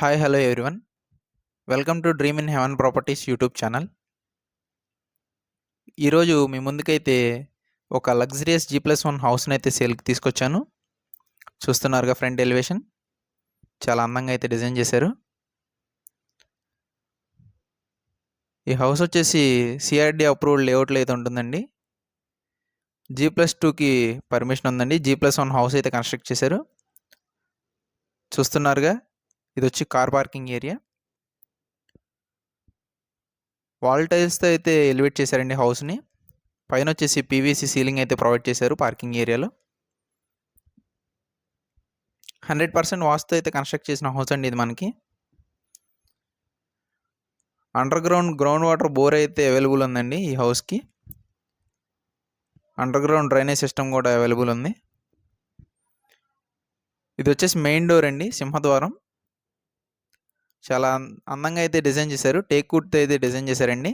Hi hello everyone welcome to dream in heaven properties YouTube channel ఈరోజు మీ ముందుకైతే ఒక లగ్జరియస్ జీ ప్లస్ వన్ హౌస్ని అయితే సేల్కి తీసుకొచ్చాను. చూస్తున్నారుగా ఫ్రంట్ ఎలివేషన్ చాలా అందంగా అయితే డిజైన్ చేశారు. ఈ హౌస్ వచ్చేసి సిఆర్డి అప్రూవ్డ్ లేఅవుట్లో అయితే ఉంటుందండి. జీ ప్లస్ టూకి పర్మిషన్ ఉందండి. జీ ప్లస్ వన్ హౌస్ అయితే కన్స్ట్రక్ట్ చేశారు. చూస్తున్నారుగా. ఇది వచ్చి కార్ పార్కింగ్ ఏరియా. వాల్ టైల్స్తో అయితే ఎలివేట్ చేశారండి హౌస్ని. పైన వచ్చేసి పీవీసీ సీలింగ్ అయితే ప్రొవైడ్ చేశారు పార్కింగ్ ఏరియాలో. హండ్రెడ్ పర్సెంట్ వాస్తు అయితే కన్స్ట్రక్ట్ చేసిన హౌస్ అండి ఇది మనకి. Underground ground water bore అయితే అవైలబుల్ ఉందండి ఈ హౌస్కి. అండర్ గ్రౌండ్ డ్రైనేజ్ సిస్టమ్ కూడా అవైలబుల్ ఉంది. ఇది వచ్చేసి మెయిన్ డోర్ అండి సింహద్వారం. చాలా అందంగా అయితే డిజైన్ చేశారు. టేక్ వుడ్తో అయితే డిజైన్ చేశారండి.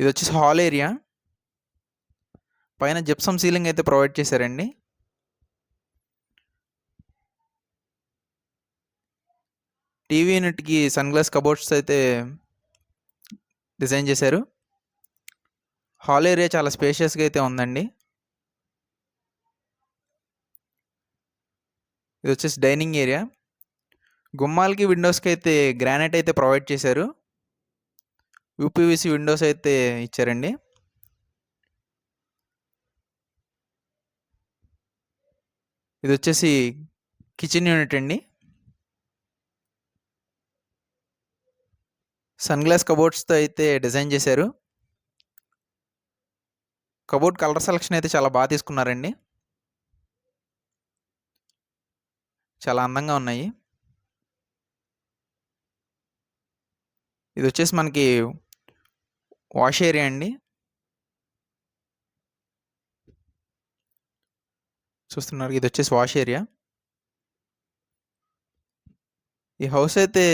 ఇది వచ్చేసి హాల్ ఏరియా. పైన జిప్సమ్ సీలింగ్ అయితే ప్రొవైడ్ చేశారండి. టీవీ యూనిట్కి సన్ గ్లాస్ కబోర్డ్స్ అయితే డిజైన్ చేశారు. హాల్ ఏరియా చాలా స్పేషియస్గా అయితే ఉందండి. ఇది వచ్చేసి డైనింగ్ ఏరియా. గుమ్మాలకి విండోస్కి అయితే గ్రానైట్ అయితే ప్రొవైడ్ చేశారు. యూపీవీసీ విండోస్ అయితే ఇచ్చారండి. ఇది వచ్చేసి కిచెన్ యూనిట్ అండి. సన్ గ్లాస్ కబోర్డ్స్తో అయితే డిజైన్ చేశారు. కబోర్డ్ కలర్ సెలక్షన్ అయితే చాలా బాగా తీసుకున్నారండి. చాలా అందంగా ఉన్నాయి. ఇది వచ్చేసి మనకి వాష్ ఏరియా అండి. చూస్తున్నారు ఇది వచ్చేసి వాష్ ఏరియా. ఈ హౌస్ అయితే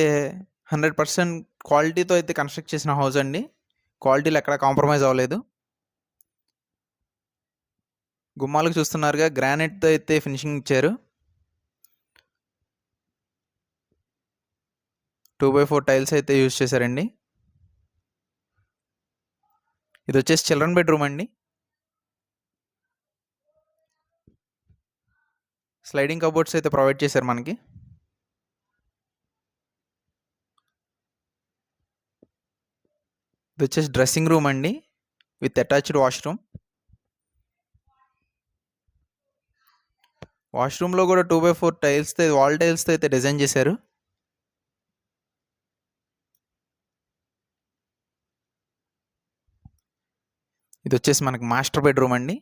హండ్రెడ్ పర్సెంట్ క్వాలిటీతో అయితే కన్స్ట్రక్ట్ చేసిన హౌస్ అండి. క్వాలిటీలో ఎక్కడ కాంప్రమైజ్ అవ్వలేదు. గుమ్మాలకు చూస్తున్నారుగా గ్రానైట్తో అయితే ఫినిషింగ్ ఇచ్చారు. టూ బై ఫోర్ టైల్స్ అయితే యూజ్ చేశారండి. ఇది వచ్చేసి చిల్డ్రన్ బెడ్రూమ్ అండి. స్లైడింగ్ కబోర్డ్స్ అయితే ప్రొవైడ్ చేశారు మనకి. ఇది వచ్చేసి డ్రెస్సింగ్ రూమ్ అండి. With attached washroom. వాష్రూమ్లో కూడా టూ బై ఫోర్ టైల్స్తో వాల్ టైల్స్తో అయితే డిజైన్ చేశారు. ఇది వచ్చేసి మనకి మాస్టర్ బెడ్రూమ్ అండి.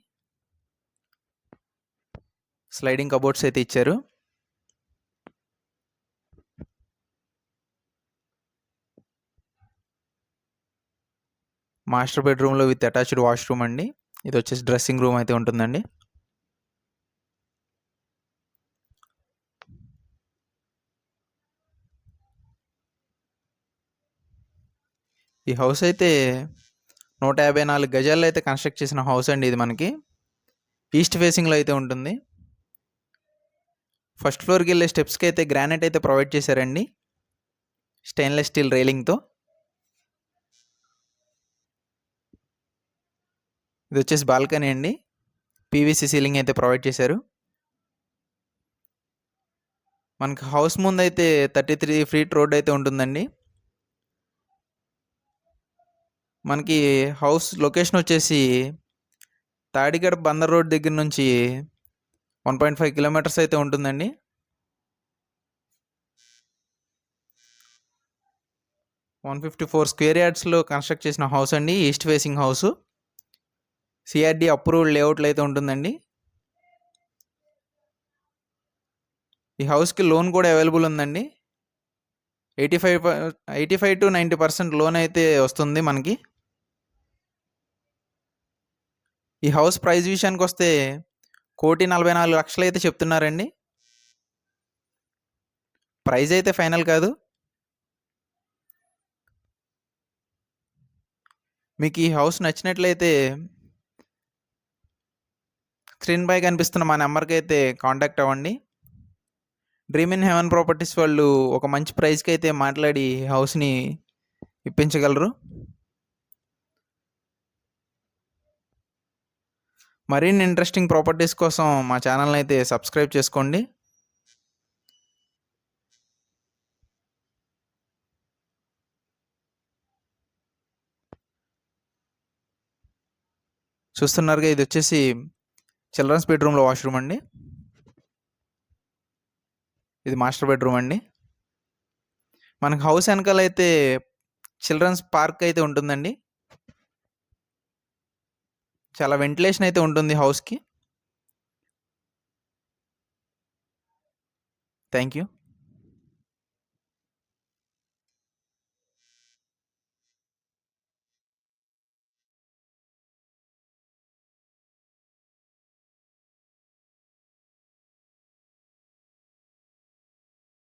స్లైడింగ్ కబోర్డ్స్ అయితే ఇచ్చారు. మాస్టర్ బెడ్రూమ్లో విత్ అటాచ్డ్ వాష్రూమ్ అండి. ఇది వచ్చేసి డ్రెస్సింగ్ రూమ్ అయితే ఉంటుందండి. ఈ హౌస్ అయితే నూట యాభై నాలుగు గజాల్లో అయితే కన్స్ట్రక్ట్ చేసిన హౌస్ అండి ఇది మనకి. ఈస్ట్ ఫేసింగ్లో అయితే ఉంటుంది. ఫస్ట్ ఫ్లోర్కి వెళ్ళే స్టెప్స్కి అయితే గ్రానైట్ అయితే ప్రొవైడ్ చేశారండి. స్టెయిన్లెస్ స్టీల్ రైలింగ్తో ఇది వచ్చేసి బాల్కనీ అండి. పీవీసీ సీలింగ్ అయితే ప్రొవైడ్ చేశారు. మనకి హౌస్ ముందు అయితే థర్టీ త్రీ ఫీట్ రోడ్ అయితే ఉంటుందండి. మనకి హౌస్ లొకేషన్ వచ్చేసి తాడిగడ బందర్ రోడ్ దగ్గర నుంచి వన్ పాయింట్ ఫైవ్ కిలోమీటర్స్ అయితే ఉంటుందండి. వన్ ఫిఫ్టీ ఫోర్ స్క్వేర్ యార్డ్స్లో కన్స్ట్రక్ట్ చేసిన హౌస్ అండి. East facing house. CRD approved లేఅవుట్లో అయితే ఉంటుందండి. ఈ హౌస్కి లోన్ కూడా అవైలబుల్ ఉందండి. Eighty five eighty five to ninety percent loan అయితే వస్తుంది మనకి. ఈ హౌస్ ప్రైస్ విషయానికి వస్తే కోటి నలభై నాలుగు లక్షలు అయితే చెప్తున్నారండి. ప్రైజ్ అయితే ఫైనల్ కాదు. మీకు ఈ హౌస్ నచ్చినట్లయితే స్క్రీన్ పై కనిపిస్తున్న మా నెంబర్కి అయితే కాంటాక్ట్ అవ్వండి. డ్రీమ్ ఇన్ హెవెన్ ప్రాపర్టీస్ వాళ్ళు ఒక మంచి ప్రైస్కి అయితే మాట్లాడి హౌస్ని ఇప్పించగలరు. మరిన్ని ఇంట్రెస్టింగ్ ప్రాపర్టీస్ కోసం మా ఛానల్ని అయితే సబ్స్క్రైబ్ చేసుకోండి. చూస్తున్నారుగా ఇది వచ్చేసి చిల్డ్రన్స్ బెడ్రూమ్లో వాష్రూమ్ అండి. ఇది మాస్టర్ బెడ్రూమ్ అండి. మనకు హౌస్ వెనకాల అయితే చిల్డ్రన్స్ పార్క్ అయితే ఉంటుందండి. చాలా వెంటిలేషన్ అయితే ఉంటుంది హౌస్కి. Thank you